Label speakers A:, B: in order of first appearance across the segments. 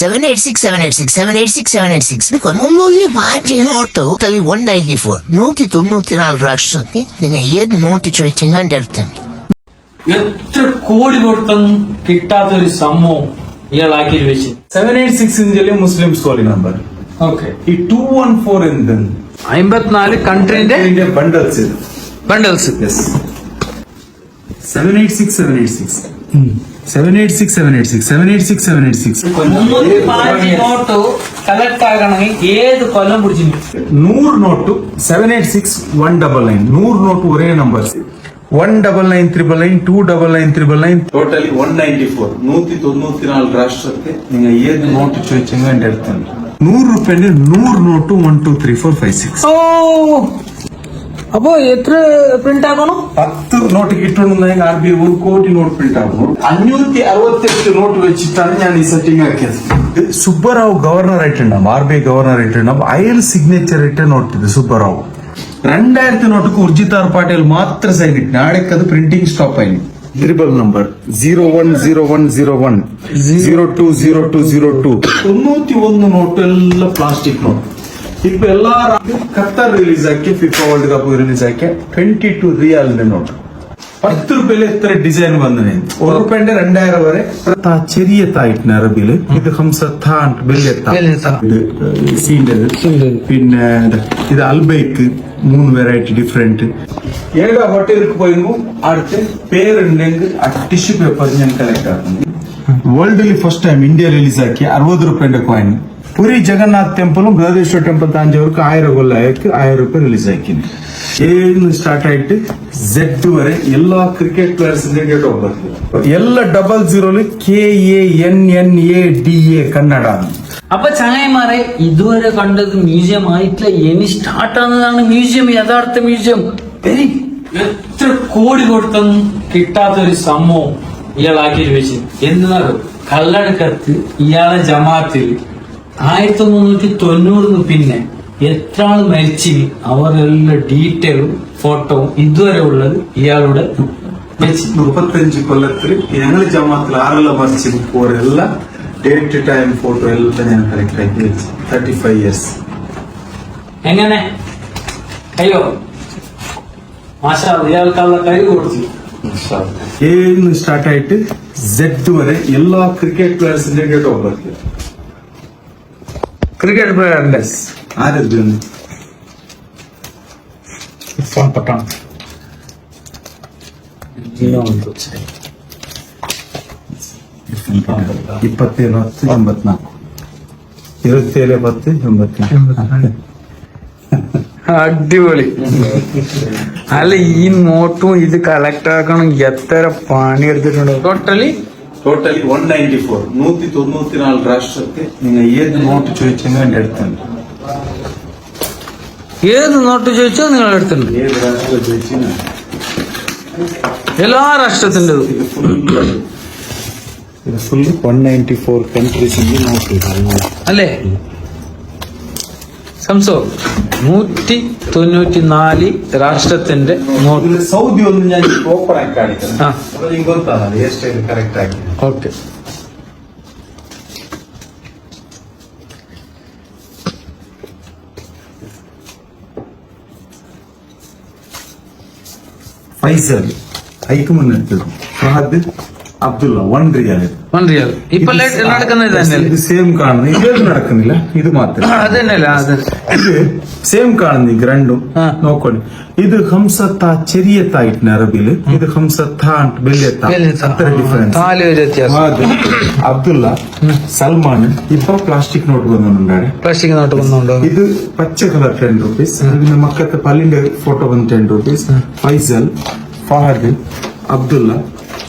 A: Seven eight six seven eight six seven eight six seven eight six. ഒന്നൊരു മാറ്റി not തവി one ninety four നൂറ്റി തൊണ്ണൂറ്റി നാല് രാഷ്ട്രത്തിൽ നിങ്ങൾ ഏത് നോട്ട് ചോദിച്ചാൽ എൻ്റെ അടുത്ത്
B: എത്ര കോടി കൊടുത്തൊന്നും കിട്ടാത്ത ഒരു സംഭവം ഇയാളാക്കി വെച്ച്
C: seven eight six ಇಂಜಲ್ಲಿ Muslim story number
B: okay
C: ಈ ಟೂ ಒನ್ ಫೋರ್ ಎಂದು
B: അമ്പത്തിനാല് കൺട്രീന്റെ
C: ಇಂಡಿಯಾ ಬಂಡಲ್ಸ್ ಇದು bundles yes seven eight six seven eight seven eight six seven eight six seven eight six seven
B: eight six note collect ಆಗೋಣ ಏದು ಕಾಲ ಮುಡಿಚಿನಿ
C: ನೂರು note seven eight six one double nine ನೂರು note ಒರೇ number one double nine triple nine two double nine triple nine totally one ninety four நூத்தி தொண்ணூத்தி நாலு ராஷ்டிரத்துக்கு நீங்க ஏது நோட்டு ചോദിച്ചെങ്കിൽ എന്റെ അടുത്തുണ്ട് നൂറ് റുപ്യന്റെ നൂറ് നോട്ടും one two three four five
B: six അപ്പോ എത്ര പ്രിന്റ് ആക്കണം?
C: പത്ത് നോട്ട് കിട്ടണമെന്നുണ്ടെങ്കിൽ ആർ ബി ഐ ഒരു കോടി നോട്ട് പ്രിന്റ് ആക്കണം അഞ്ഞൂറ്റി അറുപത്തെട്ട് നോട്ട് വെച്ചിട്ടാണ് ഞാൻ ഈ സെറ്റിംഗ് ആക്കിയത് ഇത് സുബ്ബറാവ് ഗവർണർ ആയിട്ടുണ്ടാവും. ആർ ബി ഐ ഗവർണർ ആയിട്ടുണ്ടാവും. അയാൾ സിഗ്നേച്ചർ ഇട്ട നോട്ട് ഇത് സുബ്ബറാവ്. രണ്ടായിരത്തി നോട്ട് ഉർജിത്താർ പാട്ടേൽ മാത്രം സൈൻ ഇട്ട് നാളേക്ക് അത് പ്രിന്റിംഗ് സ്റ്റോപ്പ് ആയി. Triple number zero one zero one zero one zero two zero two zero two തൊണ്ണൂറ്റി ഒന്ന് നോട്ട് എല്ലാം പ്ലാസ്റ്റിക് നോട്ട് ഇപ്പൊ എല്ലാ ഖത്തർ റിലീസ് ആക്കിയ ഫിഫ വേൾഡ് കപ്പ് റിലീസ് ആക്കിയ ട്വന്റി ടു റിയാലിന്റെ നോട്ട് പത്ത് റുപ്യയിൽ എത്ര ഡിസൈൻ വന്നു ഒരു റുപ്യന്റെ രണ്ടായിരം വരെ ത ചെറിയ തായിട്ടിന് അറബിയില് ഇത് ഹംസ താൻ വലിയ താ.
B: വലിയ താ.
C: ഇത് സീൻ്റെത് പിന്നെ ഇത് അൽബൈക്ക് മൂന്ന് വെറൈറ്റി ഡിഫറെന്റ് ഏതാ ഹോട്ടലിലേക്ക് പോയെങ്കിൽ അടുത്ത് പേരുണ്ടെങ്കിൽ ആ ടിഷ്യൂ പേപ്പർ ഞാൻ കളക്ട് ആക്കുന്നു വേൾഡിൽ ഫസ്റ്റ് ടൈം ഇന്ത്യ റിലീസ് ആക്കിയ അറുപത് റുപ്യന്റെ കോയിൻ ടെമ്പിൾ താഞ്ചവർക്ക് ആയിരം കൊല്ലമായിട്ട് ആയിരം റുപ്യ റിലീസ് ആക്കിന് ഏന്ന് സ്റ്റാർട്ട് ആയിട്ട് ജെഡ് വരെ എല്ലാ ക്രിക്കറ്റ് പ്ലേയേഴ്സിന്റെ ഡേറ്റ് ഓഫ് ബർത്ത് എല്ലാ ഡബിൾ സീറോയിൽ K A N N A D A Kannada
B: അപ്പൊ ചങ്ങായിമാരെ ഇതുവരെ കണ്ടത് മ്യൂസിയം ആയിട്ടില്ല. ഇനി സ്റ്റാർട്ട് മ്യൂസിയം യഥാർത്ഥ മ്യൂസിയം എത്ര കോടി കൊടുത്തൊന്നും കിട്ടാത്ത ഒരു സംഭവം ഇയാളാക്കി വെച്ച്. എന്താണ് കള്ളടക്കത്ത് ഇയാളെ ജമാത്തിൽ ആയിരത്തി മുന്നൂറ്റി തൊണ്ണൂറിന് പിന്നെ എത്ര ആൾ മരിച്ചു അവരെല്ലാം ഡീറ്റെയിലും ഫോട്ടോവും ഇതുവരെ ഉള്ളത് ഇയാളുടെ
C: മുപ്പത്തഞ്ച് കൊല്ലത്തിൽ ഞങ്ങൾ ജമാത്തിൽ ആറെല്ലാം മരിച്ചു പോരെല്ലാം ഡേറ്റ് ടൈം ഫോട്ടോ എല്ലാം ഞാൻ കളക്ട് ആക്കി വെച്ചു തേർട്ടി ഫൈവ് ഇയേഴ്സ്
B: എങ്ങനെ? അയ്യോ. മാഷാ ഇയാൾക്കുള്ള കൈ കൊടുത്തു.
C: ഏന്ന് സ്റ്റാർട്ട് ആയിട്ട് വരെ എല്ലാ ക്രിക്കറ്റ് പ്ലേയേഴ്സിന്റെ ഡേറ്റ് ഓഫ് ബർത്ത്
B: ക്രിക്കറ്റ് പ്ലെയറിന്റെ
C: ആരത്
B: ഫോൺ പട്ടാണ്
C: ಇಪ್ಪತ್ತೇಳು ಹತ್ತು ಎಂಬತ್ನಾಲ್ಕು ഇരുപത്തിയേഴ് പത്ത് എൺപത്തി
B: അടിപൊളി അല്ല ഈ നോട്ടും ഇത് കളക്ട് ആക്കണം എത്ര പണി എടുത്തിട്ടുണ്ടോ totally
C: totally one ninety four നൂറ്റി തൊണ്ണൂറ്റി നാല് രാഷ്ട്രത്തെ നിങ്ങൾ ഏത് നോട്ട് ചോദിച്ചെങ്കിൽ എന്റെ അടുത്തുണ്ട്
B: ഏത് നോട്ട് ചോദിച്ചോ നിങ്ങൾ എടുത്തിട്ടുണ്ട്
C: ഏത് രാഷ്ട്രം ചോദിച്ചാൽ
B: എല്ലാ രാഷ്ട്രത്തിൻ്റെതും
C: ഇത് full one ninety four കൺട്രീസിന്റെ not
B: അല്ലേ സംസോ നൂറ്റി തൊണ്ണൂറ്റി നാല് രാഷ്ട്രത്തിന്റെ
C: സൗദി ഒന്ന് ഞാൻ ഓപ്പൺ ആയി കാണിക്കാം
B: ഓക്കെ.
C: ഫൈസൽ ഐക്കുമെന്ന് എടുത്തത് Fahad Abdullah one riyal
B: one riyal ഇപ്പൊ നടക്കുന്നത് ഇത്
C: സെയിം കാണുന്നു ഇതിൽ നടക്കുന്നില്ല ഇത് മാത്രം
B: ഇത് സെയിം കാണുന്നു
C: ഇത് രണ്ടും ഇത് ഹംസത്ത ചെറിയത്തായിട്ടുണ്ട് അറബിയിൽ ഇത് ഹംസത്ത
B: വലിയത്ത അത്ര ഡിഫറൻസ്
C: അബ്ദുള്ള സൽമാൻ ഇപ്പൊ പ്ലാസ്റ്റിക് നോട്ട് വന്നിട്ടുണ്ടാണ്
B: പ്ലാസ്റ്റിക് നോട്ട് വന്നുണ്ടോ.
C: ഇത് പച്ച കളർ ടെൻ റുപ്പീസ് പിന്നെ മക്കത്തെ പല്ലിന്റെ ഫോട്ടോ വന്ന് ten rupees Faisal Fahad Abdullah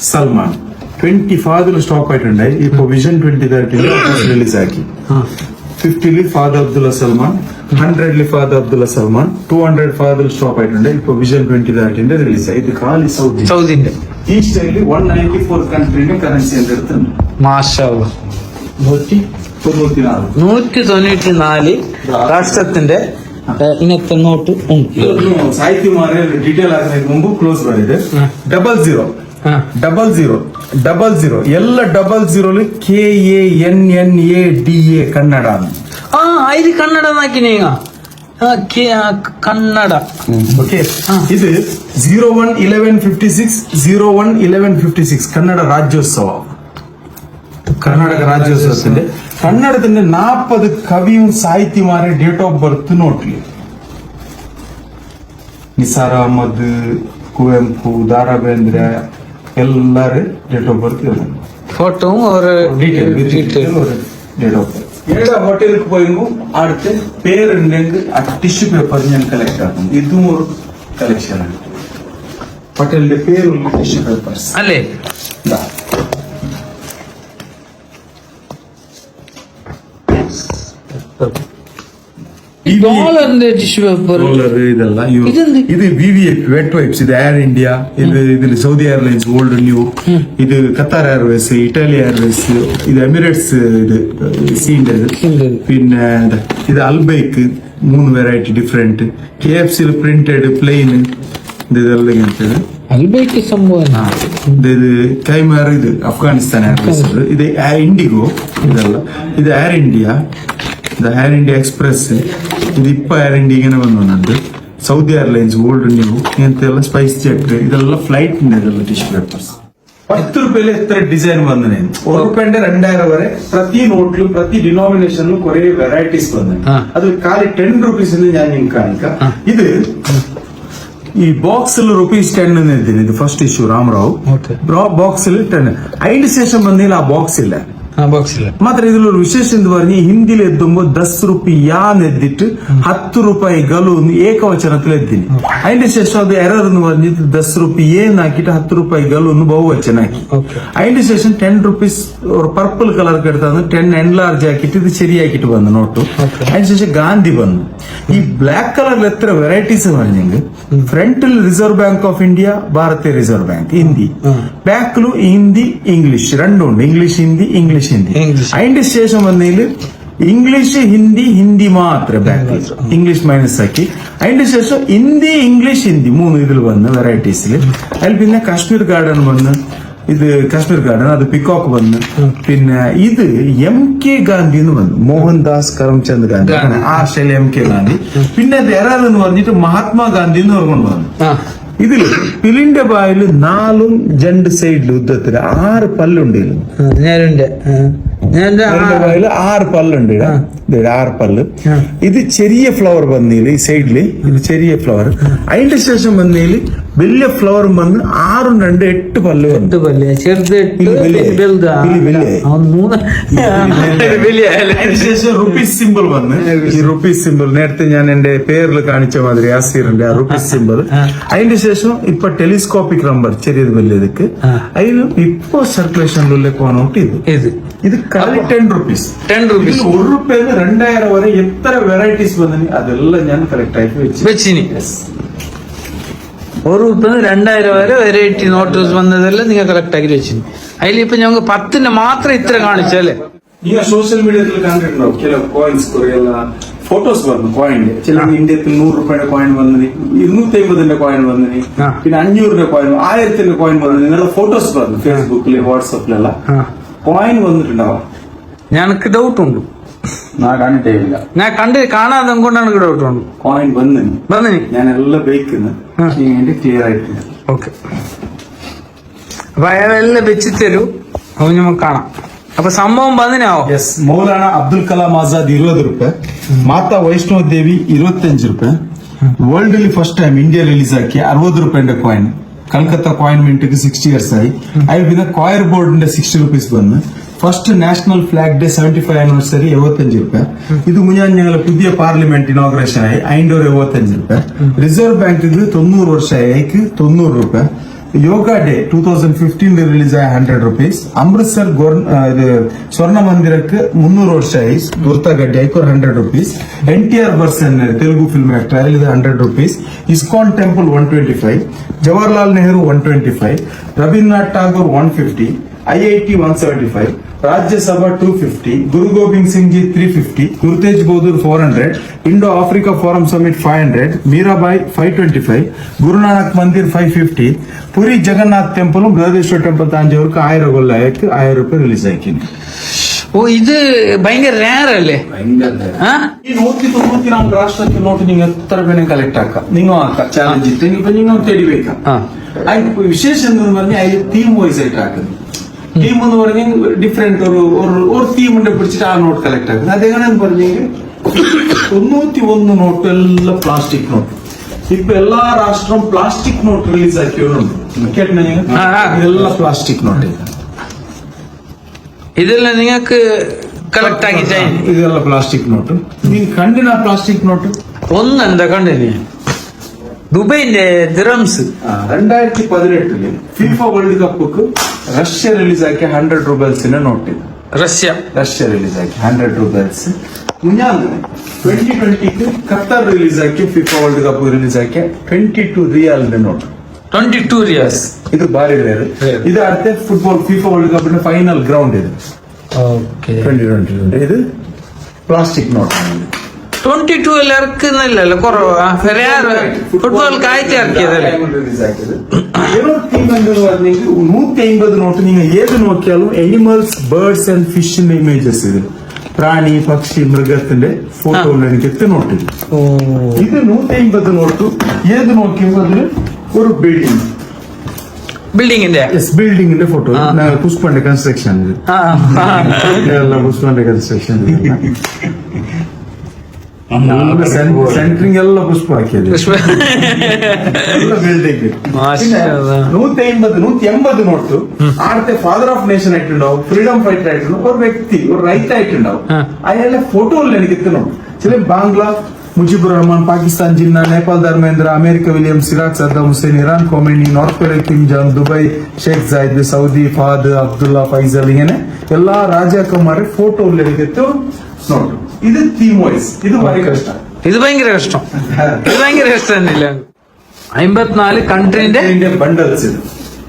C: Salman. Twenty Fadil stop ആയിട്ടുണ്ടായി ഇപ്പൊ വിഷൻ ട്വന്റി തേർട്ടിയിൽ റിലീസ് ആക്കി ഫിഫ്റ്റില് father Abdulla Salman ഹൺഡ്രഡില് father Abdullah Salman two hundred Fadil stop ആയിട്ടുണ്ട് ഇപ്പൊ വിഷൻ ട്വന്റി തേർട്ടിന്റെ റിലീസ് ആയി ഇത് കാലി സൗദി
B: സൗദിന്റെ
C: ഈ സ്റ്റൈലിൽ വൺ നയൻറ്റി ഫോർ കൺട്രീന്റെ കറൻസി എന്റെ അടുത്തുണ്ട്
B: മാഷാ
C: നൂറ്റി തൊണ്ണൂറ്റി നാല്
B: നൂറ്റി തൊണ്ണൂറ്റി നാല് രാഷ്ട്രത്തിന്റെ ഏ, ഇങ്ങനത്തെ നോട്ട് ഉണ്ട്
C: ಇದನ್ನು ಸಾಹಿತ್ಯ ಮಾರೇ ಡೀಟೇಲ್ ಆಗೋದಕ್ಕೆ ಮುಂಬು ಕ್ಲೋಸ್ ಮಾಡಿದೆ ಡಬಲ್ ಜೀರೋ
B: ಹಾ.
C: double zero double zero ಎಲ್ಲ double zero K A N N A D A
B: Kannada ಐದು ಕನ್ನಡ ಹಾಕಿನಿ ಈಗ. ಕನ್ನಡ.
C: ಓಕೆ ಇದು zero one eleven fifty six zero one eleven fifty six Kannada Rajyotsava. Karnataka ರಾಜ್ಯೋತ್ಸವದಲ್ಲಿ ಕನ್ನಡದಲ್ಲಿ ನಾಲ್ಪದು ಕವಿಯು ಸಾಹಿತ್ಯಮಾರೆ date of birth ನೋಡ್ರಿ. ನಿಸಾರ್ ಅಹಮದ್ ಕುವೆಂಪು ದಾರಾ ಬೇಂದ್ರೆ ಎಲ್ಲರ ಡೇಟ್ ಆಫ್ ಬರ್ತ್
B: ഫോട്ടോ ഒരു
C: detail
B: detail
C: date of birth ഏടാ ഹോട്ടലിൽ പോയെങ്കിൽ അടുത്ത് പേരുണ്ടെങ്കിൽ ആ ടിഷ്യൂ പേപ്പർ ഞാൻ കളക്ട് ആക്കും ഇതും ഒരു കളക്ഷൻ ആണ് ഹോട്ടലിന്റെ പേരുള്ള ടിഷ്യൂ പേപ്പേഴ്സ്
B: അല്ലേ ഡോളറിന്റെ tissue
C: Dollar
B: tissue
C: paper dollar இதெல்லாம் இது விவிஎஃப் வெட் வைப்ஸ் இது ஏர் இந்தியா இது இது சவுதி ஏர்லைன்ஸ் ஓல்டு நியூ இது கத்தார் ஏர்வேஸ் இட்டாலி ஏர்வேஸ் இது எமிரேட்ஸ் இது
B: சீண்டது
C: പിന്നെ ഇത് അൽബൈക്ക് മൂന്ന് വെറൈറ്റി ഡിഫറെന്റ് കെ എഫ് സിയിൽ പ്രിന്റഡ് പ്ലെയിൻ ഇത് ഇതെല്ലാം ഇങ്ങനത്തേത്
B: അൽബൈക്ക് സംഭവം
C: ഇത് കൈമാർ ഇത് അഫ്ഗാനിസ്ഥാൻ എയർവേസ് ഇത് ഇന്ഡിഗോ ഇതെല്ലാം ഇത് എയർ ഇന്ത്യ ഇത് എയർ ഇന്ത്യ എക്സ്പ്രസ് ഇത് ഇപ്പൊ എയർ ഇന്ത്യ ഇങ്ങനെ വന്നുണ്ട് സൗദി എയർലൈൻസ് ഗോൾഡ് ന്യൂ ഇങ്ങനത്തെ ಎಲ್ಲ സ്പൈസ് ജെറ്റ് ഇതെല്ലാം ഫ്ലൈറ്റിന്റെ ഇതെല്ലാം ടിഷ്യൂ പേപ്പേഴ്സ് പത്ത് രൂപയിൽ എത്ര ഡിസൈൻ വന്നേ ഒരു രൂപയുടെ രണ്ടായിരം വരെ പ്രതി നോട്ടിലും പ്രതി ഡിനോമിനേഷനിലും കുറെ വെറൈറ്റീസ് വന്നു
B: ആ.
C: അത് കാലി ടെൻ റുപ്പീസ് ഞാൻ നിങ്ങൾക്ക് കാണിക്കാം ഇത് ಈ ಬಾಕ್ಸ್ ರುಪೀಸ್ ಟೆನ್ ಇದ್ದೀನಿ ಇದು first issue Ramarao
B: Okay.
C: Box ten ಐದು ಸ್ಟೇಷನ್ ಬಂದಿಲ್ಲ ಆ ಬಾಕ್ಸ್ ಇಲ್ಲ
B: ആ ബോക്സില്
C: ಮಾತ್ರ ಇದ್ರಲ್ಲಿ ವಿಶೇಷ ಎಂದು ಪರಂಜು ಹಿಂದಿಲಿ ಎದ್ದುಂಬೋ ದಸ್ ರೂಪಾಯಿ ಯಾನ್ ಎದ್ದಿಟ್ಟು ಹತ್ತು ರೂಪಾಯಿ ಗಲು ಏಕವಚನത്തിൽ ಎದ್ದೀನಿ അതിന്റെ ശേഷം അത് എറർ എന്ന് പറഞ്ഞിട്ട് ദസ് റുപ്പി ഹത്ത് റുപ്പായി ഗൾ ഒന്ന്
B: ബഹുവച്ചനാക്കി
C: അതിന്റെ ശേഷം ടെൻ റുപ്പീസ് പർപ്പിൾ കളർക്ക് എടുത്താണ് ടെൻ എൻലാർജ് ആക്കിയിട്ട് ഇത് ശരിയാക്കിയിട്ട് വന്നു നോട്ടു. അതിനുശേഷം ഗാന്ധി വന്നു. ഈ ബ്ലാക്ക് കളറിൽ എത്ര വെറൈറ്റീസ് പറഞ്ഞെങ്കിൽ ഫ്രണ്ടിൽ Reserve Bank of India Bharatiya Reserve Bank Hindi ബാക്കിലും Hindi English English Hindi English Hindi
B: English.
C: അതിന്റെ ശേഷം വന്നതിൽ ഇംഗ്ലീഷ് ഹിന്ദി ഹിന്ദി മാത്രം ബാക്കിൽ ഇംഗ്ലീഷ് മൈനസ് ആക്കി. അതിന്റെ ശേഷം ഹിന്ദി ഇംഗ്ലീഷ് ഹിന്ദി മൂന്ന് ഇതിൽ വന്ന് വെറൈറ്റീസിൽ അതിൽ പിന്നെ കാശ്മീർ ഗാർഡൻ വന്ന് ഇത് കാശ്മീർ ഗാർഡൻ അത് പിക്കോക്ക് വന്ന്. പിന്നെ ഇത് എം കെ ഗാന്ധി എന്ന് വന്നു. മോഹൻദാസ് കരംചന്ദ് ഗാന്ധി. ആ ശൈലി എം കെ ഗാന്ധി പിന്നെ അത് എറാർ എന്ന് പറഞ്ഞിട്ട് മഹാത്മാഗാന്ധി എന്ന് പറഞ്ഞുകൊണ്ട് വന്നു. ഇതിൽ പിലിന്റെ ബായിൽ നാലും രണ്ട് സൈഡിൽ യുദ്ധത്തിൽ ആറ് പല്ലുണ്ട്
B: ഞാനുണ്ട്.
C: ആറ് പല്ലുണ്ട്. ആറ് പല്ല്. ഇത് ചെറിയ ഫ്ലവർ വന്നീൽ ഈ സൈഡിൽ ഇത് ചെറിയ ഫ്ലവർ അതിന്റെ ശേഷം വന്നതിൽ വലിയ ഫ്ലവറും വന്ന് ആറും രണ്ട് എട്ട് പല്ല്
B: എട്ട് പല്ല്. ചെറുത്
C: റുപ്പീസ് സിമ്പിൾ വന്ന്. ഈ റുപ്പീസ് സിമ്പിൾ നേരത്തെ ഞാൻ എന്റെ പേരിൽ കാണിച്ച മാതിരി ആസീറിന്റെ ആ റുപ്പീസ് സിമ്പിൾ അതിന്റെ ശേഷം ഇപ്പൊ ടെലിസ്കോപ്പിക് നമ്പർ ചെറിയത് വലിയതൊക്കെ
B: ഇതിക്ക്
C: അതിലും ഇപ്പൊ സർക്കുലേഷനിലുള്ള പോകാൻ ഇത്
B: ഇത്
C: ഇത് കാലി ടെൻ റുപ്പീസ്
B: ടെൻ
C: റുപ്പീസ് ഒരു റുപ്യ രണ്ടായിരം വരെ എത്ര വെറൈറ്റീസ് വന്നു അതെല്ലാം ഞാൻ കറക്റ്റ് ആയിട്ട് വെച്ചു.
B: ഒരു ഉപ്പിന് രണ്ടായിരം വരെ വെറൈറ്റി நோட்டீஸ் வந்ததெல்லாம் நீங்க கலெக்ட் ஆகி வச்சிருங்க அதுல இப்ப ഞങ്ങൾ പത്തിന് മാത്രം ഇത്ര കാണിച്ചല്ലേ
C: ಈಗ സോഷ്യൽ ಮೀಡಿಯಾದಲ್ಲಿ ಕಾಂಟ್ಯಾಕ್ಟ್ ನಾವು കോയിൻസ് ಕಾಯಿನ್ಸ್ ഫോട്ടോസ് വന്നു കോയിന്റെ ചില ഇന്ത്യത്തിൽ നൂറ് രൂപയുടെ കോയിൻ വന്നിന് ഇരുന്നൂറ്റി അമ്പതിന്റെ കോയിൻ വന്നിന് പിന്നെ അഞ്ഞൂറിന്റെ കോയിൻ ആയിരത്തിന്റെ കോയിൻ വന്നു നിങ്ങളുടെ ഫോട്ടോസ് വന്നു ഫേസ്ബുക്കിൽ വാട്സപ്പിലെല്ലാം കോയിൻ വന്നിട്ടുണ്ടാവാം.
B: ഞങ്ങൾക്ക് ഡൗട്ട് ഉണ്ട്.
C: ನಾ
B: ಕಾಣಿಟೇ ಇಲ್ಲ ನಾ ಕಂಡು ಕಾಣಾದ ಅನ್ಕೊಂಡಾನು ಕೂಡ
C: ಹೊರಟು ಕಾಯಿನ್
B: ಬಂದಿನಿ
C: ಬಂದಿನಿ ഞാനെല്ലാം ബേക്കുന്നു വേണ്ടി ക്ലിയർ ആയിട്ടില്ല
B: ഓക്കെ അപ്പൊ അയാളെല്ലാം വെച്ചിത്തരൂ അപ്പൊ നമുക്ക് കാണാം അപ്പൊ സംഭവം പതിനാവോ
C: ಎಸ್ ಮೌಲಾನಾ ಅಬ್ದುಲ್ ಕಲಾಂ ಆಜಾದ್ ಇರುವುದು ರೂಪಾಯಿ ಮಾತಾ ವೈಷ್ಣವ ದೇವಿ ಇರುವತ್ತೆಂಜು ರೂಪಾಯಿ ವರ್ಲ್ಡ್ ಅಲ್ಲಿ ಫಸ್ಟ್ ಟೈಮ್ ಇಂಡಿಯಾ ರಿಲೀಸ್ ಹಾಕಿ ಅರವತ್ತು ರೂಪಾಯಿ ಕಾಯಿನ್ ಕಲ್ಕತ್ತಾ ಕಾಯಿನ್ ಮಿಂಟಿಗೆ ಸಿಕ್ಸ್ಟಿ ಇಯರ್ಸ್ ಆಗಿ ಅಯ್ಯ ಕಾಯರ್ ಬೋರ್ಡ್ ಸಿಕ್ಸ್ಟಿ ರುಪೀಸ್ ಬಂದು first national flag day seventy five anniversary എഴുപത്തഞ്ച് റുപ്യ ഇത് മുന്നാൻ ഞങ്ങൾ പുതിയ പാർലമെന്റ് ഇനോഗ്രേഷൻ ആയി അതിൻ്റെ ഒരു എഴുപത്തഞ്ച് റുപ്യ റിസർവ് ബാങ്ക് ഇത് തൊണ്ണൂറ് വർഷമായി അയക്ക് തൊണ്ണൂറ് റുപ്യ യോഗ ഡേ ടൂ തൗസൻഡ് ഫിഫ്റ്റീനിൽ റിലീസായ ഹൺഡ്രഡ് റുപ്പീസ് അമൃത്സർ സ്വർണ്ണ മന്ദിരക്ക് മുന്നൂറ് വർഷമായി ദുർത്തഗഡ്ഡി ആയിക്ക് ഒരു hundred rupees N T R ബർസൻ Telugu film actor അതിൽ ഇത് hundred rupees ISKCON temple one twenty five Jawaharlal Nehru one twenty five Rabindranath Tagore one fifty I I T one seventy five Rajya Sabha two fifty Guru Gobind Singh ji three fifty Guru Tegh Bahadur four hundred Indo Africa Forum Summit five hundred Mirabai five twenty five Guru Nanak Mandir five fifty Puri Jagannath temple Brihadeeswara temple ತಾಂಜಾವೂರ್ಗೆ ಆಯಿரம்
B: கொள்ள ஆயிரத்து ರೂಪಾಯಿ release ஆக்கினு ಓ
C: ಇದು ಭಯಂಕರ rare ಅಲ್ಲಿ. ಹಾ ಈ ನೋಟ್ಲಿ ನಮ್ಮ ರಾಷ್ಟ್ರಕ್ಕೆ ನೋಟ್ ನಿಂಗೆ ಎತ್ತರ ಬೇನೆ ಕಲೆಕ್ಟ್ ಹಾಕ. ನೀನು ಹಾಕ. ಚಾಲೆಂಜ್ ಇತ್ತು.
B: ನೀನು
C: ತೆಡಿಬೇಕ ಆಯ್ತು ವಿಶೇಷ ಅಂದ್ರೆ ಐದು ಟೀಮ್ ವೈಸ್ ಐಟ್ ಹಾಕಿದ್ರು ടീം എന്ന് പറഞ്ഞ ഡിഫറെന്റ് ഒരു ഒരു- തീമിന്റെ പിടിച്ചിട്ട് ആ നോട്ട് കളക്ട് ആക്കുന്നത് അതെങ്ങനെയെന്ന് പറഞ്ഞെങ്കിൽ തൊണ്ണൂറ്റി ഒന്ന് നോട്ട് എല്ലാം പ്ലാസ്റ്റിക് നോട്ട് ഇപ്പൊ എല്ലാ രാഷ്ട്രവും പ്ലാസ്റ്റിക് നോട്ട് റിലീസ് ആക്കിയവരുണ്ട്. കേട്ടോ. ഇതെല്ലാം പ്ലാസ്റ്റിക് നോട്ട്
B: ഇതെല്ലാം നിങ്ങൾക്ക് കളക്ട് ആക്കി
C: ഇതെല്ലാം പ്ലാസ്റ്റിക് നോട്ട് നിങ്ങൾ കണ്ടിന പ്ലാസ്റ്റിക് നോട്ട്
B: ഒന്നെന്താ കണ്ടിന്? ദുബൈന്റെ ദിറംസ്
C: ആ, രണ്ടായിരത്തി പതിനെട്ടില് FIFA world cup Russia റിലീസാക്കിയ hundred റുബൽസിന്റെ not ഇത്
B: റഷ്യ
C: റഷ്യ റിലീസാക്കി ഹൺഡ്രഡ് റുബൽസ് ഞാൻ twenty ട്വന്റിക്ക് Qatar റിലീസാക്കിയ FIFA world cup റിലീസാക്കിയ twenty two റിയാലിന്റെ not
B: twenty two years
C: ഇത് ഭാരി rare. ഇത് അടുത്ത ഫുട്ബോൾ ഫിഫ വേൾഡ് കപ്പിന്റെ ഫൈനൽ ഗ്രൗണ്ട് ഇത്
B: ഓക്കെ
C: ട്വന്റി ട്വന്റി ഇത് പ്ലാസ്റ്റിക് നോട്ടാണ്
B: ട്വന്റി ടു ഇറക്കുന്നില്ലല്ലോ കുറവാ. ഫുട്ബോൾ കാഴ്ച ഇറക്കിയതല്ലേ?
C: നൂറ്റി അമ്പത് നോട്ട് നിങ്ങൾ ഏത് നോക്കിയാലും എനിമൽസ് ബേർഡ്സ് ആൻഡ് ഫിഷിന്റെ ഇമേജസ് ഇത്. പ്രാണി പക്ഷി മൃഗത്തിന്റെ ഫോട്ടോ എനിക്ക് എത്തി നോട്ട്. ഇത്. നൂറ്റി അമ്പത് നോട്ട്. ഏത് നോക്കിയപ്പോൾ അതിൽ ഒരു ബിൽഡിംഗ്
B: ബിൽഡിംഗിന്റെ
C: ബിൽഡിംഗിന്റെ ഫോട്ടോ പുഷ്പന്റെ കൺസ്ട്രക്ഷൻ പുഷ്പന്റെ കൺസ്ട്രക്ഷൻ ಸೆಂಟ್ರಿಂಗ್ ಎಲ್ಲ ಪುಷ್ಪ ಹಾಕಿದ್ದೆಂಬತ್ತು ನೋಟು ಆಡ್ತೆ ಫಾದರ್ ಆಫ್ ನೇಷನ್ ಆಯ್ತುಂಡವು ಫ್ರೀಡಮ್ ಫೈಟರ್ ಆಯ್ತು
B: ಒಬ್ಬ
C: ವ್ಯಕ್ತಿ ರೈತ ಆಯ್ತುಂಡವು ಅಲ್ಲೆಲ್ಲ ಫೋಟೋ ನನಗಿತ್ತು ಚಲ Bangla Mujibur Rahman Pakistan Jinnah Nepal Dharmendra America William Siraj Saddam Hussein Iran Khomeini North Korea Kim Jong Dubai Sheikh Saudi Fahd Abdullah Faisal ಏನೇ ಎಲ್ಲಾ ರಾಜಕುಮಾರಿ ಫೋಟೋ ಉಲ್ಲೇಖಿತ್ತು ನೋಡು. ഇത് തീം വൈസ് ഇത് വളരെ കഷ്ടം
B: ഇത് ഭയങ്കര കഷ്ടം ഇത് ഭയങ്കര കഷ്ടം തന്നെയില്ല അമ്പത്തിനാല് കൺട്രീന്റെ
C: ഇന്ത്യ ബണ്ടൽസ് ഇത്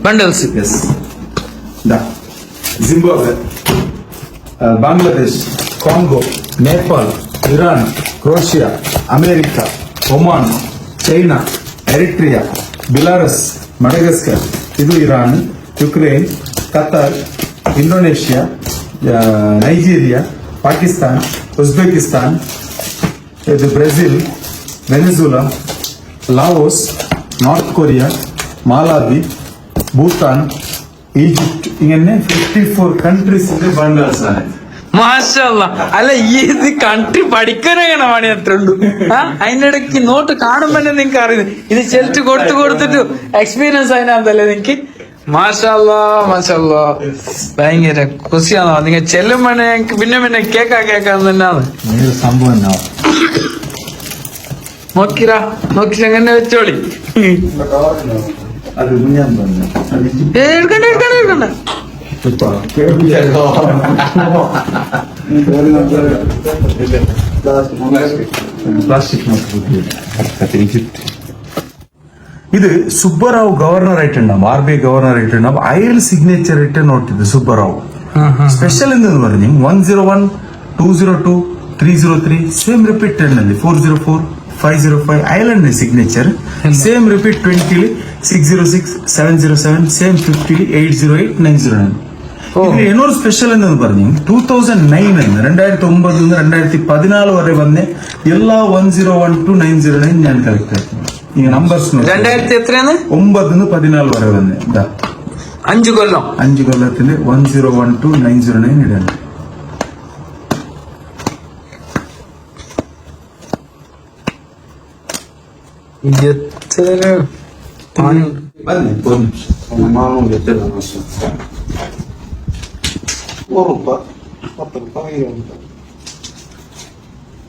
B: bundles
C: Yes. Da. Zimbabwe, uh, Bangladesh, Congo, Nepal, Iran, Croatia, America, Oman, China, Eritrea, Belarus, Madagascar, ಇದು Iran Ukraine Qatar Indonesia Nigeria Pakistan Uzbekistan ഇത് Brazil Venezuela Laos North Korea Malawi Bhutan Egypt ഇങ്ങനെ fifty four കൺട്രീസിന്റെ ബംഗാൾസ് ആണ്.
B: മാഷല്ല. അല്ല ഈ ഇത് country പഠിക്കാനാണ് പണി അത്ര ഉള്ളൂ. അതിനിടയ്ക്ക് നോട്ട് കാണുമ്പോൾ തന്നെ നിങ്ങൾക്ക് അറിയുന്നത്. ഇത് ചെൽറ്റ് കൊടുത്തു കൊടുത്തിട്ട് എക്സ്പീരിയൻസ് അതിനാന്തല്ലേ നിങ്ങൾക്ക് ഭയങ്കര കുസിയാണോ നിങ്ങൾ ചെല്ലുമ്പോഴേ പിന്നെ പിന്നെ കേക്കാ കേക്കാൻ തന്നെയാണ്
C: സംഭവം
B: നോക്കിരാ നോക്കി എങ്ങനെ വെച്ചോളി. എടുക്കണ്ട എടുക്കണ്ട എടുക്കണ്ട.
C: പ്ലാസ്റ്റിക് ಇದು ಸುಬ್ಬರಾವ್ ಗವರ್ನರ್ ആയിട്ടുണ്ടാവും ആർ ബി ഐ ഗവർണർ ആയിട്ടുണ്ടാവും അയാൾ സിഗ്നേച്ചർ ഇട്ട് നോട്ടിದ್ದು ಸುಬ್ಬರಾವ್ ಸ್ಪೆಷಲ್ എന്ന് പറഞ്ഞു one zero one two zero two three zero three same repeat ten ಅಲ್ಲಿ four zero four five zero five island signature same repeat ಟ್ವೆಂಟಿಲಿ six zero six seven zero seven same ಫಿಫ്റ്റിಲಿ eight zero eight nine zero nine ഇതിൽ എന്നോട് special എന്നു പറഞ്ഞു two thousand nine എന്ന് രണ്ടായിരത്തി ഒമ്പതിൽ നിന്ന് രണ്ടായിരത്തി പതിനാല് വരെ വന്ന് എല്ലാ one zero one two nine zero nine ഞാൻ കളക്ട് ആക്കുന്നു ഈ നമ്പേഴ്സ്
B: രണ്ടായിരത്തി എത്രയാണ്
C: ഒമ്പതിന്ന് പതിനാല് വരെ വന്ന് ഇതാ
B: അഞ്ചു കൊല്ലം
C: അഞ്ച് കൊല്ലത്തില് one zero one two nine zero nine ഇടാൻ
B: എത്ര പണി
D: Bene, poi una mano che te la nostra. Orupa, fatto il paio.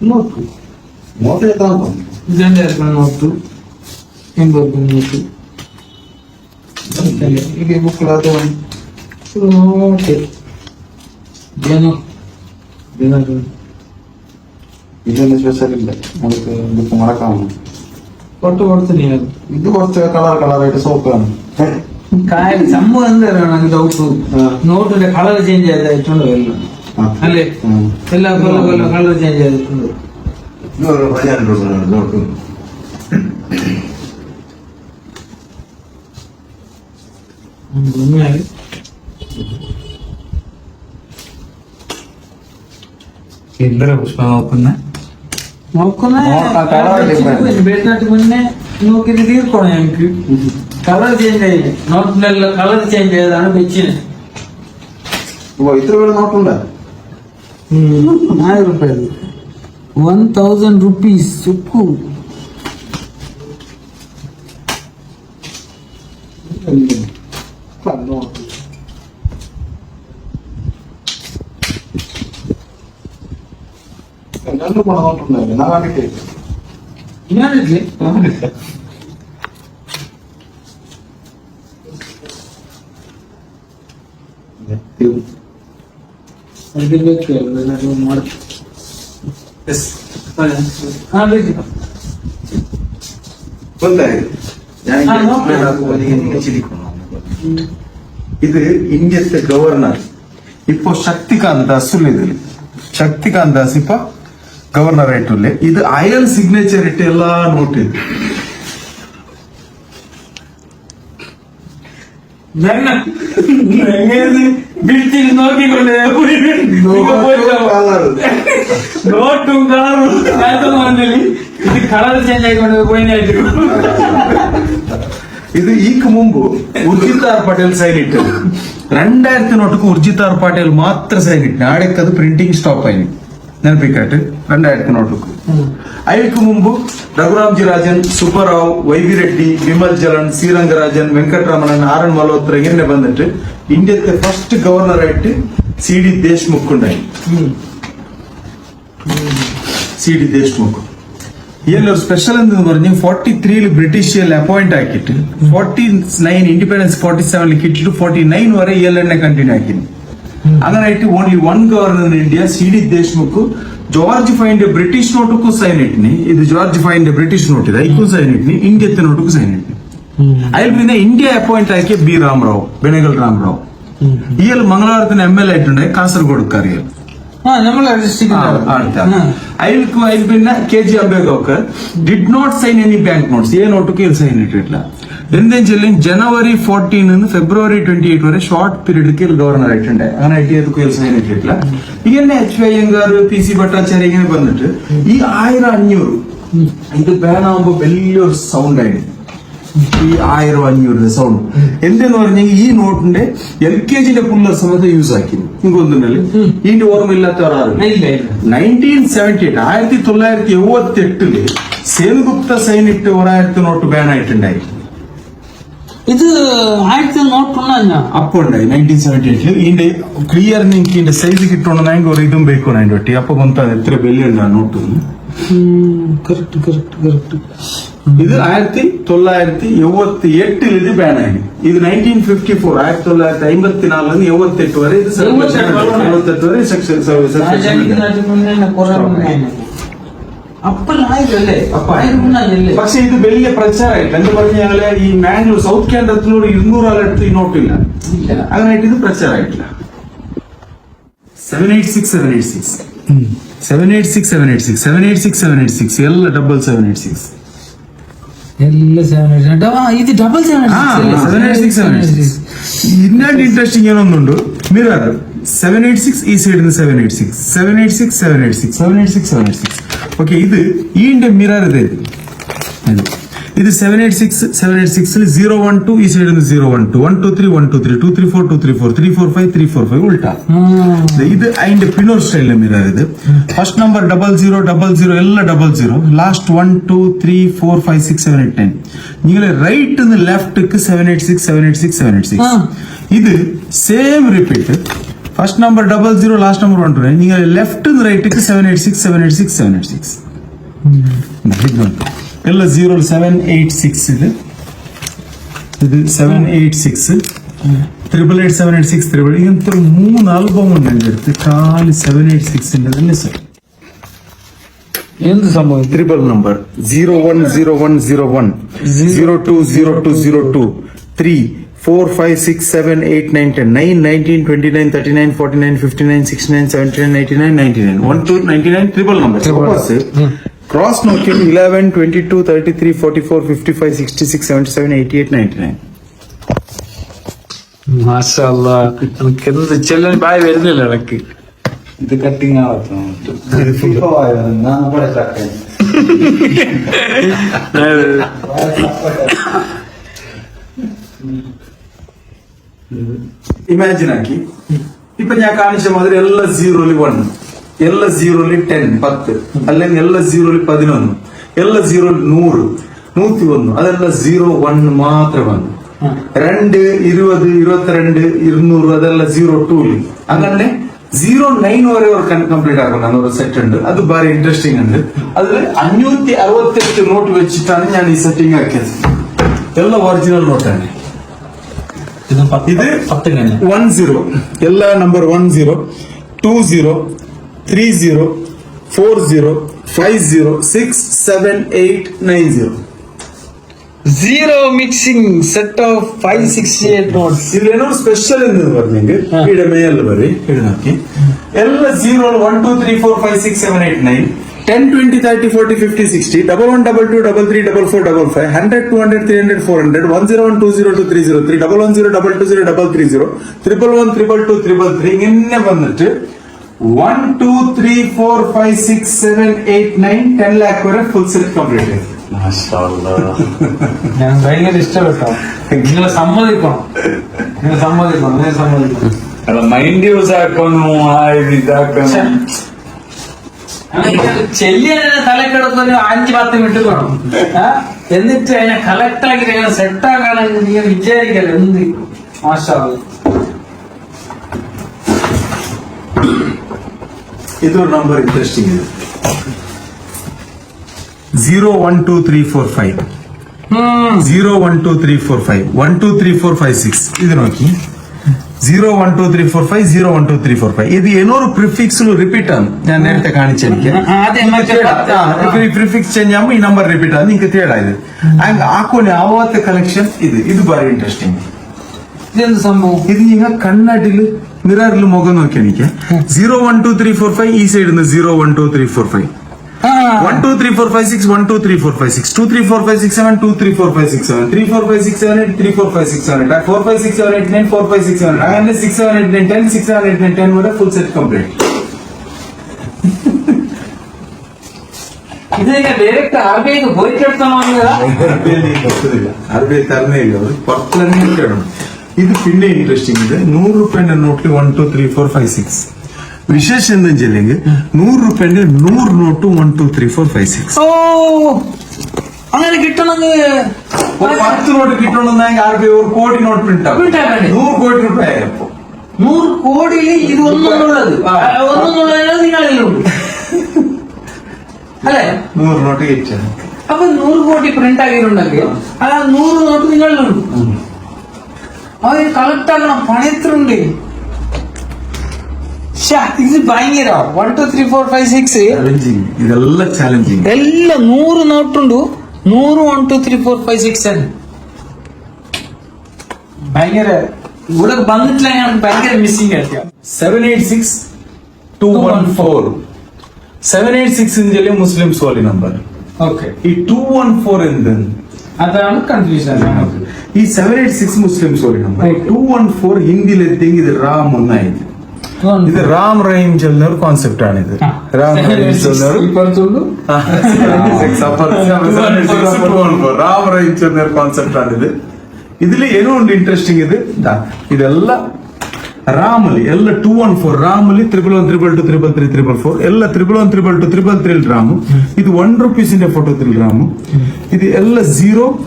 D: Non tu. Muovi da tanto.
B: ಇದೊಂದು ಎರಡು ನೋಟು ఏం దొరికింది
D: మీకు ఇది
B: బుక్ లాగా
D: ఓకే జను జనకు ಇದೊಂದು ಸ್ಪೆಷಲ್ ಇಲ್ಲ ಅದಕ್ಕೆ ಇದಕ್ಕೆ ಮರಕಾನು
B: ಕೊಟ್ಟು ಕೊಡ್ತೀನಿ ಅದು
D: ಇದು
B: ಕೊಡ್ತೇವೆ ಕಲರ್ ಕಲರ್ ಆಯ್ತು ಸೋಪ್
D: ಕಾಯಿ
B: ಸಮ್ಮು ಅಂದ್ರೆ ನನಗೆ ಡೌಟ್ ನೋಟಿದ್ರೆ
D: ಕಲರ್
B: ಚೇಂಜ್
D: ಆಯ್ತು
B: ಇಟ್ಕೊಂಡು ಎಲ್ಲ ಅಲ್ಲೇ ಎಲ್ಲ ಕಲರ್ ಚೇಂಜ್
D: ಆಯ್ತು ನೋಟು உண்மையாக
B: ಎಲ್ಲರ
C: ಪುಷ್ಪ ನೋಕೊಂಡ നോക്കുന്ന
B: ബെഡിനകത്ത് മുന്നേ നോക്കിയിട്ട് തീർക്കണം ഞങ്ങൾക്ക് കളർ ചേഞ്ച് ആയില്ല നോട്ടിലെല്ലാം കളർ ചേഞ്ച് ചെയ്തതാണ്
D: ബെച്ചിന് തന്നോളൂ എല്ലാവരും കൊണ്ടുവന്നിട്ടുണ്ടായിരുന്നു ഞാൻ കാണിക്കേ
B: ഞാനില്ലേ
C: ഞാനില്ല ഞാൻ ചിരിക്കുന്നു. ഇത് ഇന്ത്യത്തെ ഗവർണർ ഇപ്പോ ശക്തികാന്ത് ദാസ് ഉള്ളത് ശക്തികാന്ത് ദാസ് ഇപ്പൊ ഗവർണർ ആയിട്ടുള്ള ഇത് അയാൾ സിഗ്നേച്ചർ ഇട്ട്
B: എല്ലാ നോട്ട് നോട്ടും കളറും ഇത് കളർ ചേഞ്ച് ആയിക്കൊണ്ട് പോയിനായിട്ട്
C: ಇದು ಈಗ ಮುಂಬು ಉರ್ಜಿತಾರ್ ಪಟೇಲ್ ಸೈನ್ ಇಟ್ಟು ರೆಂಡಾಯಿರತ್ತಿ ನೋಟಕ್ಕೂ ಉರ್ಜಿತಾರ್ ಪಟೇಲ್ ಮಾತ್ರ ಸೈನ್ ಇಟ್ಟು ನಾಳೆಕ್ಕೆ ಅದು ಪ್ರಿಂಟಿಂಗ್ ಸ್ಟಾಪ್ ಆಗಿ ನೆನಪಿಕ್ಕಟ್ಟು ರೆಂಡಾಯಿರತ್ತಿ ನೋಟಕ್ಕೂ ಅವಿಕ್ಕು ಮುಂಬು Raghuram ji Rajan Subba Rao Y V Reddy Bimal Jalan Sri Rangarajan Venkataraman R N Malhotra இங்கே வந்துட்டு இந்தியத்தை ஃபர்ஸ்ட் கவர்னர் ஆயிட்டு சிடி தேஷ்முக் உண்டாய் சிடி தேஷ்முக் இதில் ஒரு ஸ்பெஷல் இருந்து பறஞ்சு ஃபார்ட்டி த்ரீல பிரிட்டிஷியல் அப்பாயிண்ட் ஆக்கிட்டு ஃபார்ட்டி நைன் இண்டிபெண்டன்ஸ் ஃபார்ட்டி செவன்ல கிட்டிட்டு ஃபார்ட்டி நைன் வரை ஏழெண்ண ಕಂಟಿನ್ಯೂ ಆಗಿದೆ ಹಂಗಾರೈಟ್ only one India C D C George find British find sign ഇട്ടിന് ഇത് ജോർജ് ഫൈൻഡ് ബ്രിട്ടീഷ് ಫೈಂಡ್ ഇത് ನೋಟ್ സൈൻ ಐಕ್ಕೂ ಸೈನ್ ಇಟ್ಟಿನಿ സൈൻ ನೋಟಕ್ಕೂ ಸೈನ್ ಇಟ್ಟಿನಿ India appoint appoint B B Rama Rao Benegal Rama Rao ಇಯಲ್ ಮಂಗಳವಾರದಿಂದ M L A ആയിട്ടുണ്ടായി കാസർഗോഡ് ಕಾರ್ಯಲ್ അതിൽ പിന്നെ K G Ambedkar did not sign any bank notes ഏ നോട്ടൊക്കെ സൈൻ ഇട്ടിട്ടില്ല. എന്തെന്ന് വെച്ചാൽ ജനുവരി ഫോർട്ടീൻ ഫെബ്രുവരി ട്വന്റി എയ്റ്റ് വരെ ഷോർട്ട് പീരീഡ് ഗവർണർ ആയിട്ടുണ്ട്. അങ്ങനെ ഏതൊക്കെ സൈൻ ഇട്ടിട്ടില്ല. ഇങ്ങനെ H Y Iyengar P C Bhattacharya ഇങ്ങനെ പറഞ്ഞിട്ട് ഈ ആയിരം അഞ്ഞൂറ് ഇത് ബാൻ ആകുമ്പോ വലിയൊരു സൗണ്ട് ആയിരുന്നു. ഈ ആയിരം അഞ്ഞൂറ് സൗണ്ട് എന്തെന്ന് പറഞ്ഞാൽ ഈ നോട്ടിന്റെ എൽ കെ ജിന്റെ പുള്ളർ സമയത്ത് യൂസ് ആക്കി നിങ്ങൾക്കൊന്നുണ്ടല്ലേ ഇതിന്റെ ഓർമ്മയില്ലാത്ത ഒരാൾ നയന്റീൻ സെവന്റി എയ്റ്റ് ആയിരത്തി തൊള്ളായിരത്തി എഴുപത്തി എട്ടിൽ സേതുഗുപ്ത സൈനിട്ട് ഒരായിരത്തി നോട്ട് ബാൻ ആയിട്ടുണ്ടായി.
B: ഇത് ആയിരത്തി നോട്ടുണ്ടാ
C: അപ്പൊ ഉണ്ടായി നയന്റീൻ സെവന്റി എയ്റ്റിൽ ഇതിന്റെ ക്ലിയർ എനിക്ക് ഇതിന്റെ സൈസ് കിട്ടണമെന്നായെങ്കിൽ ഒരു ഇതും ബേക്കണം അതിന്റെ പറ്റി അപ്പൊ കൊന്താ എത്ര വലിയ ഉണ്ടാ നോട്ട്
B: കറക്റ്റ് കറക്റ്റ് കറക്റ്റ്
C: இது ஆயிரத்தி தொள்ளாயிரத்தி எழுபத்தி எட்டுல இது பேன் ஆகி இது நைன்டீன் பிப்டி போர் ஆயிரத்தி தொள்ளாயிரத்தி ஐம்பத்தி நாலுல இருந்து எழுபத்தி எட்டு
B: வரை இது எழுபத்தி எட்டு வரை செக்ஷன் சர்வீஸ்
C: പക്ഷെ ഇത് വലിയ പ്രചാരമായിട്ട് എന്ന് പറഞ്ഞാല് ഈ മാംഗ്ലൂർ സൗത്ത് കേന്ദ്രത്തിലൂടെ ഇരുന്നൂറാളടുത്ത് ഈ നോട്ടില്ല അങ്ങനെയായിട്ട് ഇത് പ്രചാരമായിട്ടില്ല seven eight six seven eight six seven eight six seven eight six seven eight six
B: seven eight six എല്ലാം ഡബിൾ
C: സെവൻ എയ്റ്റ് സിക്സ് ఇది డబల్ సెవెన్ ఇంట్రెస్టింగ్ ఏనుందుండు మీరు సెవెన్ ఎయిట్ సిక్స్ ఈ side seven eight six seven eight six seven eight six seven eight six seven eight six okay ఇది ಈ mirror ಇದೆ ಇದು ಇದು seven eight six seven eight six ಅಲ್ಲಿ ಜೀರೋ ಒನ್ ಟು ಈ side zero one two one two three one two three two three four two three four three four five three four five ಉಲ್ಟಾ. ಇದು and ಪಿನೋರ್ ಸ್ಟೈಲ್ನ mirror ಇದು. First number double zero double zero ಎಲ್ಲ double zero last one two three four five six seven eight ten ನೀವು right left seven eight six seven eight six seven
B: eight
C: six ಇದು same repeat first number double zero last number one two ನೀವು left right seven eight six seven eight six seven eight six hmm. ಇದು இல்லை ஜீரோவில் seven eight six இது இது seven eight six triple eight seven eight six triple ಈಗಂತ Moon album ಉಂಟು ಖಾಲಿ seven eight six ಇಂಡದಲ್ಲಿ
B: sir ಎಂದು
C: ಸಂಭವ triple number zero one zero one zero one zero two zero two zero two three four five six seven eight nine ten nine nineteen twenty nine thirty nine forty nine fifty nine sixty nine seventy nine ninety nine ninety nine one two ninety nine triple number cross നോക്കിയിട്ട് eleven twenty two thirty three forty four fifty five sixty six seventy seven eighty eight ninety
B: nine എനിക്ക് എന്ത് ചെല്ലാൻ bye വരുന്നില്ല ഇടയ്ക്ക്
C: ഇത് cutting imagine ആക്കി. ഇപ്പൊ ഞാൻ കാണിച്ച മാതിരി എല്ലാം സീറോയിൽ വൺ എല്ലാ സീറോയിൽ ടെൻ പത്ത് അല്ലെങ്കിൽ എല്ലാ സീറോയിൽ പതിനൊന്ന് എല്ലാ സീറോയിൽ നൂറ് നൂറ്റി ഒന്ന് അതെല്ലാം സീറോ വൺ മാത്രമാണ് രണ്ട് ഇരുപത് ഇരുപത്തിരണ്ട് ഇരുന്നൂറ് അതെല്ലാം സീറോ ടൂല് അങ്ങനെ സീറോ നൈൻ വരെ ഒരു കംപ്ലീറ്റ് ആക്കണം ഒരു സെറ്റ് ഉണ്ട് അത് വളരെ ഇൻട്രസ്റ്റിംഗ് ഉണ്ട് അതിൽ അഞ്ഞൂറ്റി അറുപത്തെട്ട് നോട്ട് വെച്ചിട്ടാണ് ഞാൻ ഈ സെറ്റിംഗ് ആക്കിയത് എല്ലാം ഒറിജിനൽ നോട്ടാണ്
B: ഇത് പത്ത്
C: ഇത്
B: പത്ത് കഴിഞ്ഞ
C: ಒನ್ ಜೀರೋ ಎಲ್ಲ number one zero two zero three zero four zero five zero six seven eight nine zero
B: zero mixing set of five six eight notes
C: ಇಲ್ಲೇನೋ ಸ್ಪೆಷಲ್ ಎಂದು ಬರ್ ನಿಮಗೆ ಇಡ ಮೇಲ್ ಬರ್ರಿ ಹಿಡಿದಾಕಿ ಎಲ್ಲ zero one two three four five six seven eight nine ten twenty thirty forty fifty sixty double one double two double three double four double five hundred two hundred three hundred four hundred one zero one two zero two three zero three double one zero double two zero double three zero triple one triple two triple three ನಿನ್ನೆ ಬಂದಿಟ್ಟು one two three four five six seven eight nine ten lakh వరకు full set complete అయింది
B: నేను నేను నేను mind use ఇది చెల్లి అనే పెట్టుకోను
C: ఆయన కలెక్టర్ సెట్ అవ్వాలని నేను
B: ఉంది మాస్టర్ ఇది ఒక నంబర్ ఇంట్రెస్టింగ్ ఇది zero one two three four five zero one two three
C: four five one two three four five six இது நோக்கி zero one two three four five zero one two three four five ಇದು ಏನೂರು prefix repeat ആണ് ഞാൻ നേരത്തെ കാണിച്ച എനിക്ക് prefix change ആകുമ്പോൾ ഈ നമ്പർ റിപ്പീറ്റ് ആണ് നിങ്ങൾക്ക് തേടായത് ആക്കോലെ ആവാത്ത കലക്ഷൻ ഇത് ഇത് വളരെ ഇൻട്രസ്റ്റിംഗ്
B: ഇതെന്ത് സംഭവം
C: ഇത് നിങ്ങൾ കണ്ണാട്ടില് മിററിൽ മുഖം നോക്കി എനിക്ക് zero one two three four five ഈ സൈഡിൽ നിന്ന് zero one two three four five
B: ആ,
C: one two three four five six one two three four five six two three four five six seven two three four five six seven three four five six seven eight three four five six seven eight four five six seven eight nine four five six seven അങ്ങനെ six seven eight nine ten six seven eight nine ten വരെ full set complete
B: ഇത് direct R B ഐക്ക് പോയിട്ട് എടുത്താണോ
C: അറബി തരണേ ഇല്ല അത് പുറത്ത് തന്നെ ഇടണം ഇത് പിന്നെ ഇൻട്രസ്റ്റിംഗ് ഇത്. നൂറ് റുപ്യന്റെ നോട്ടിൽ one two three four five six വിശേഷം എന്താ വെച്ചില്ലെങ്കിൽ നൂറ് റുപ്യന്റെ നൂറ് note one two three four five six
B: ഓ അങ്ങനെ കിട്ടണമെങ്കിൽ
C: ഒരു പത്ത് നോട്ട് കിട്ടണമെന്നെങ്കിൽ ആർ ബി ഒരു കോടി നോട്ട് പ്രിന്റ്
B: ആവും?
C: നൂറ് കോടി രൂപ ആയപ്പോ
B: നൂറ് കോടിയിൽ ഇത് ഒന്നുള്ളത്. ഒന്നുള്ളത് നിങ്ങളിലുണ്ട് അല്ലേ?
C: നൂറ് നോട്ട് കിട്ടാണ്
B: അപ്പൊ നൂറ് കോടി പ്രിന്റ് ആക്കിയിട്ടുണ്ടെങ്കിൽ ആ നൂറ് നോട്ട് നിങ്ങളിലുണ്ട് আমাদের কালারটা না পানের ত্রুন্ডে ಇದು ಭಯಂಕರ one two three four five
C: six challenging ಇದೆಲ್ಲ
B: ಚಾಲೆಂಜಿಂಗ್ ಎಲ್ಲ ನೂರು ನೋಟುಂಡು ನೂರು one two three four five six ಅನ್ ಭಯಂಕರ ಊರಕ್ಕೆ ಬಂದಿಟ್ಲ ಭಯಂಕರ ಮಿಸ್ಸಿಂಗ್ ಹೇಳ್ತೀಯ
C: seven eight six two one four seven eight six ಇಂದಲ್ಲಿ Muslims ವಾಲಿ ನಂಬರ್
B: ಓಕೆ
C: ಈ ಟೂ ಒನ್ ಫೋರ್ ಎಂದ
B: ಅതാണ് ಕನ್ಫ್ಯೂಷನ್
C: ಈ seven eight six Muslims two one four ಹಿಂದಿಲೆತ್ತಿಂಗ್ ಇದು ರಾಮ್ ಅನ್ನ ಇದೆ ಇದು. ರಾಮ್ ರಹೀಮ್ എന്ന concept ಆಣಿದೆ Ram Rahim
B: Ram
C: Ram Rahim range concept ಆಣಿದೆ ಇದ್ರಲ್ಲಿ ಏನೋ ಒಂದು ಇಂಟ್ರೆಸ್ಟಿಂಗ್ ಇದೆ. ಇದೆಲ್ಲ ರಾಮ್ ಅಲ್ಲಿ ಎಲ್ಲ ಟೂ ಒನ್ ಫೋರ್ ರಾಮ್ ಅಲ್ಲಿ triple one triple two triple three triple four ಎಲ್ಲ triple one triple two triple three Ram. ಇದು ಒನ್ ರುಪೀಸ್ ರುಪೀಸಿಂದ ಫೋಟೋ ತ್ರೀ ರಾಮ್. ಇದು ಎಲ್ಲ ಜೀರೋ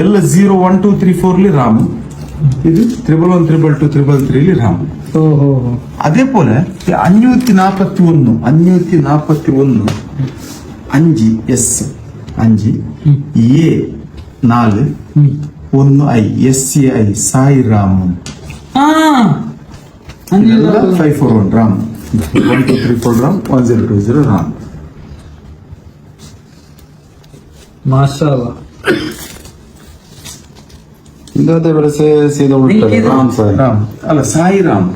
C: ಎಲ್ಲ ಝೀರೋ ಒನ್ ಟೂ ತ್ರೀ ಫೋರ್ಲಿ ರಾಮು. இது triple one triple two triple த்ரீல ராமு
B: அதே
C: போல அஞ்சூத்தி நாற்பத்தி ஒன்னு அஞ்சூத்தி நாற்பத்தி ஒன்னு அஞ்சு எஸ் அஞ்சு ஏ நாலு ஒன்னு I S I Sai Raman five four
B: one
C: Ram one two three four Ram one zero two zero Ram Masha zero Ram
B: മാഷാ
D: ഇന്നത്തെ ഇവിടെ ചെയ്ത
B: എനിക്കിത്
D: റാം സാർ
C: ರಾಮ್ ಅಲ್ಲ ಸಾಯಿ ರಾಮ್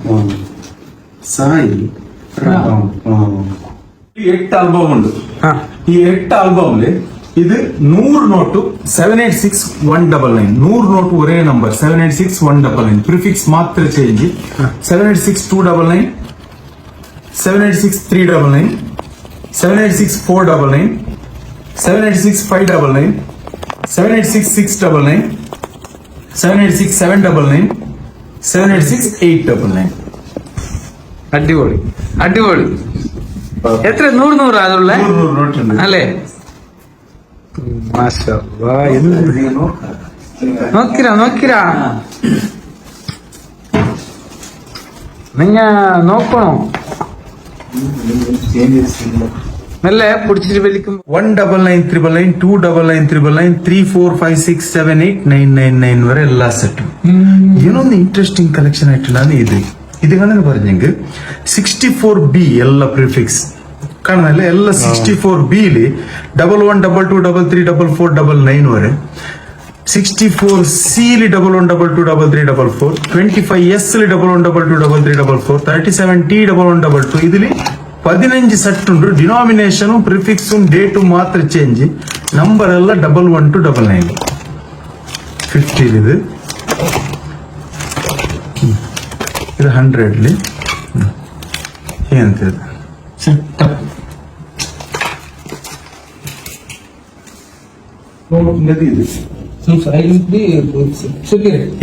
C: സായി രാം ഈ എട്ട് ആൽബം ഉണ്ട് ഈ എട്ട് ആൽബമില് ഇത് നൂറ് note seven eight six one double nine നൂറ് നോട്ട് ഒരേ number seven eight six one double nine prefix മാത്രം change seven eight six two double nine seven eight six three double nine seven eight six four double nine seven eight six five double nine seven eight six six double nine seven eight six seven double nine seven eight six eight double nine
B: അടിപൊളി അടിപൊളി എത്ര നൂറ് നൂറ് അതുള്ള
C: നൂറ് നൂറ് നോട്ടുണ്ട്
B: അല്ലേ മാഷാ എന്ത് നോക്കിരാ നോക്കിരാ നിങ്ങ നോക്കണോ മെല്ലെ പിടിച്ചിട്ട് വലിക്കും
C: one double nine triple nine two double nine triple nine three four five six seven eight nine nine nine വരെ എല്ലാ സെറ്റും ಏನೊಂದು ಇಂಟ್ರೆಸ್ಟಿಂಗ್ ಕಲೆಕ್ಷನ್ ആയിട്ടുള്ളതാണ് ഇത് ഇത് കണ്ടെന്ന് പറഞ്ഞെങ്കിൽ സിക്സ്റ്റി ഫോർ ബി ಎಲ್ಲ ಪ್ರಿಫಿಕ್ಸ್ കാണുന്നല്ലേ ಎಲ್ಲ sixty four ಬಿಲಿ double one double two double three double four double nine ವರೆ sixty four ಸಿಲಿ double one double two double three double four twenty five S double one double two double three double four thirty seven T double one double two ഇതില് ಪದಿನಂಜು set ಉಂಟು. Denomination prefix date ಮಾತ್ರ change number ಎಲ್ಲ double one two double nine fifty ಇದು ಇದು ಹಂಡ್ರೆಡ್ಲಿ ಏನಂತ ಇದು.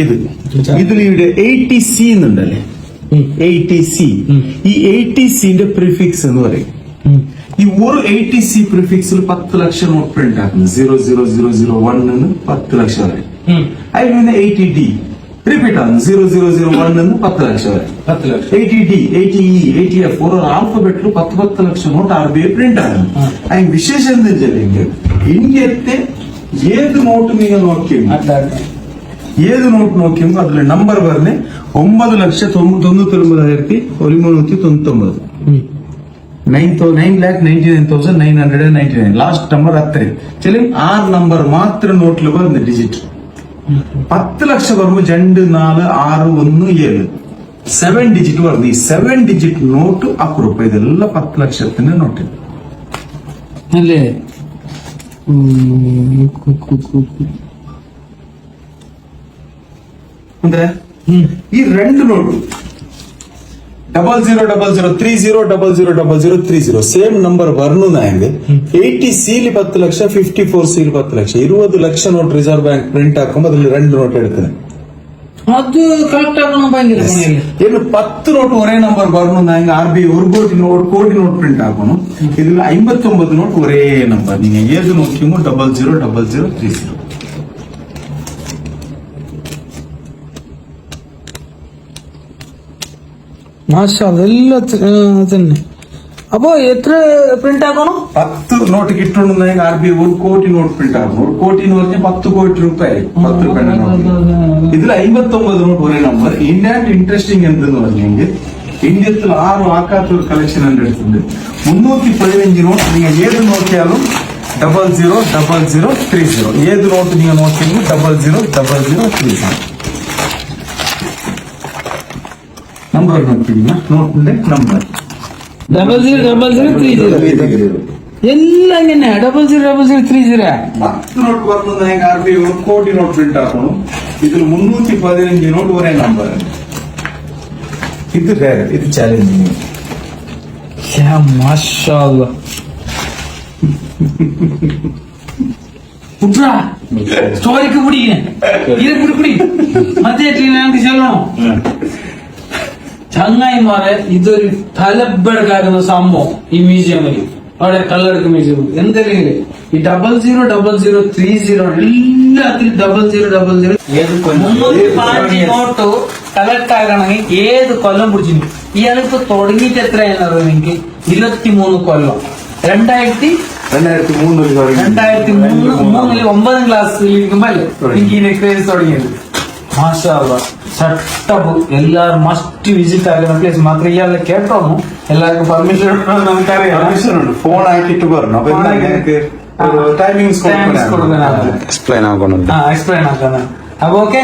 C: ಇದು. Eighty C ಅಂದಲ್ಲೇ C എന്നുണ്ടല്ലേ eighty C ഈ എയ്റ്റി സിന്റെ പ്രിഫിക്സ് എന്ന് പറയും ഈ ഒരു എയ്റ്റി സി പ്രിഫിക്സിൽ പത്ത് ലക്ഷം നോട്ട് പ്രിന്റ് ആക്കുന്നു zero zero zero zero one നിന്ന് പത്ത് ലക്ഷം വരെ അതിൽ നിന്ന് എയ്റ്റി ഡി റിപ്പീറ്റ് ആകുന്നു സീറോ സീറോ സീറോ വൺ നിന്ന് പത്ത് ലക്ഷം വരെ
B: പത്ത് lakh
C: eighty D eighty E eighty F ഓരോ ആൽഫബറ്റിൽ പത്ത് പത്ത് lakh note R B I print ആകുന്നു അതിന് വിശേഷം എന്താ വെച്ചിട്ടുണ്ടെങ്കിൽ ഇന്ത്യത്തെ ഏത് നോട്ട് നിങ്ങൾ നോക്കിയെങ്കിൽ ഏത് നോട്ട് നോക്കിയും അതിൽ നമ്പർ പറഞ്ഞ് ഒമ്പത് ലക്ഷ തൊണ്ണൂറ്റി ഒമ്പതായിരത്തി ഒരുമുന്നൂറ്റി തൊണ്ണൂറ്റി ഒമ്പത് nine nine lakh ninety nine thousand nine hundred ninety nine last number അത്രയും ചില ആറ് നമ്പർ മാത്രം നോട്ടിൽ വരുന്ന ഡിജിറ്റ് പത്ത് ലക്ഷം വരുമ്പോൾ രണ്ട് നാല് ആറ് ഒന്ന് ഏഴ് സെവൻ ഡിജിറ്റ് വരുന്നു ഈ സെവൻ ഡിജിറ്റ് നോട്ട് അക്കുറപ്പ് ഇതെല്ലാം പത്ത് ലക്ഷത്തിന്റെ നോട്ട്
B: അല്ലേ
C: ಅಂದ್ರೆ? ಈ ರೆಂಡು ನೋಡು. Double zero double zero three zero double zero double zero three zero same number burn ನಾ ಹೆಂಗೆ? ಏಯ್ಟಿ ಸೀಲಿ ಪತ್ತು ಲಕ್ಷ ಫಿಫ್ಟಿ ಫೋರ್ ಸೀಲ್ ಪತ್ತು ಲಕ್ಷ. ಇರುವುದು lakh note Reserve Bank print ಹಾಕೊಂಡು ಅದ್ರಲ್ಲಿ ರೆಂಡು ನೋಟ್
B: ಹೇಳ್ತೇನೆ. ಅದು ಕರೆಕ್ಟ್
C: ಏನು ಪತ್ತು ನೋಟ್ ಒರೇ ನಂಬರ್ ಬರ್ನು ನಾ ಆರ್ ಬಿ ಒರ್ಗೋಟಿ ನೋಟ್ ಕೋಟಿ ನೋಟ್ ಪ್ರಿಂಟ್ ಹಾಕೊಂಡು ಇದ್ರಲ್ಲಿ ಐವತ್ತೊಂಬತ್ತು ನೋಟ್ ಒರೇ ನಂಬರ್ ನೀವು ಏದು ನೋಡ್ತೀವೋ double zero double zero three zero
B: മാഷാ അതെല്ലാം തന്നെ അപ്പൊ എത്ര പ്രിന്റ് ആക്കണം?
C: പത്ത് നോട്ട് കിട്ടുന്നുണ്ടെങ്കിൽ ആർ ബി ഒരു കോടി നോട്ട് പ്രിന്റ് ആക്കണം. ഒരു കോടി എന്ന് പറഞ്ഞാൽ പത്ത് കോടി രൂപയായി. പത്ത് രൂപ ഇതിൽ അമ്പത്തി ഒമ്പത് നോട്ട് ഒരേ നമ്പർ ഇന്ത്യന്റെ ഇൻട്രസ്റ്റിംഗ് എന്തെന്ന് പറഞ്ഞെങ്കിൽ ഇന്ത്യത്തിൽ ആറും ആക്കാത്ത ഒരു കളക്ഷൻ എന്റെ അടുത്തുണ്ട്. മുന്നൂറ്റി പതിനഞ്ച് നോട്ട് നിങ്ങൾ ഏത് നോക്കിയാലും double zero double zero three zero ഏത് നോട്ട് നിങ്ങൾ നോക്കിയെങ്കിൽ double zero double zero three zero number നോക്കില്ല നോട്ടിന്റെ number
B: double zero double zero three zero എല്ലാം ഇങ്ങനെ double zero double zero three zero
C: പത്ത് നോട്ട് പറഞ്ഞത് ഞങ്ങൾ ആർ ബി ഐ ഒരു കോടി നോട്ട് പ്രിന്റ് ആക്കണം ഇതിൽ മുന്നൂറ്റി പതിനഞ്ച് നോട്ട് ഒരേ നമ്പർ ഇത് വേറെ ഇത് ചാലഞ്ചിങ്
B: മാഷാ കുട്ടാ സ്റ്റോറിക്ക് പിടിക്കണേ ഇത് പിടി പിടി മറ്റേ ഞങ്ങൾക്ക് ചെല്ലണോ ചങ്ങായിമാരെ ഇതൊരു തലബെടുക്കാക്കുന്ന സംഭവം ഈ മ്യൂസിയമിൽ അവിടെ കള്ളെടുക്ക് മ്യൂസിയം എന്തെങ്കിലും ഈ double zero double zero three zero എല്ലാത്തിലും double zero double zero note collect ആകണമെങ്കിൽ ഏത് കൊല്ലം? പിടിച്ചിട്ടുണ്ട്? ഇയാളിപ്പോ തുടങ്ങിയിട്ട് എത്രയാണ് എനിക്ക്? ഇരുപത്തിമൂന്ന് കൊല്ലം. രണ്ടായിരത്തി
C: രണ്ടായിരത്തി മൂന്നിൽ
B: രണ്ടായിരത്തി മൂന്ന് മൂന്നിൽ ഒമ്പതാം ക്ലാസ്സിൽ ഇരിക്കുമ്പോ അല്ലേ? എനിക്ക് ഈ ക്രേസ് തുടങ്ങിയത്. മാഷാള്ള ಸಟ್ಟಬು ಎಲ್ಲಾರು
C: ಮಸ್ಟ್ ವಿಸಿಟ್ ಆಗಿರೋ ಪ್ಲೇಸ್
B: ಮಾತ್ರ. ಎಲ್ಲ
C: ಕೇಳ್ತಾವನು. ಎಲ್ಲಾರ್ಗು
B: ಪರ್ಮಿಷನ್ ಪರ್ಮಿಷನ್
D: ಫೋನ್ ಹಾಕಿಟ್ಟು
B: ಬರ್ ಟೈಮಿಂಗ್ಸ್ ಎಕ್ಸ್ಪ್ಲೈನ್ ಆಗೋಣ ಎಕ್ಸ್ಪ್ಲೈನ್
C: ಆಗೋಣ. ಓಕೆ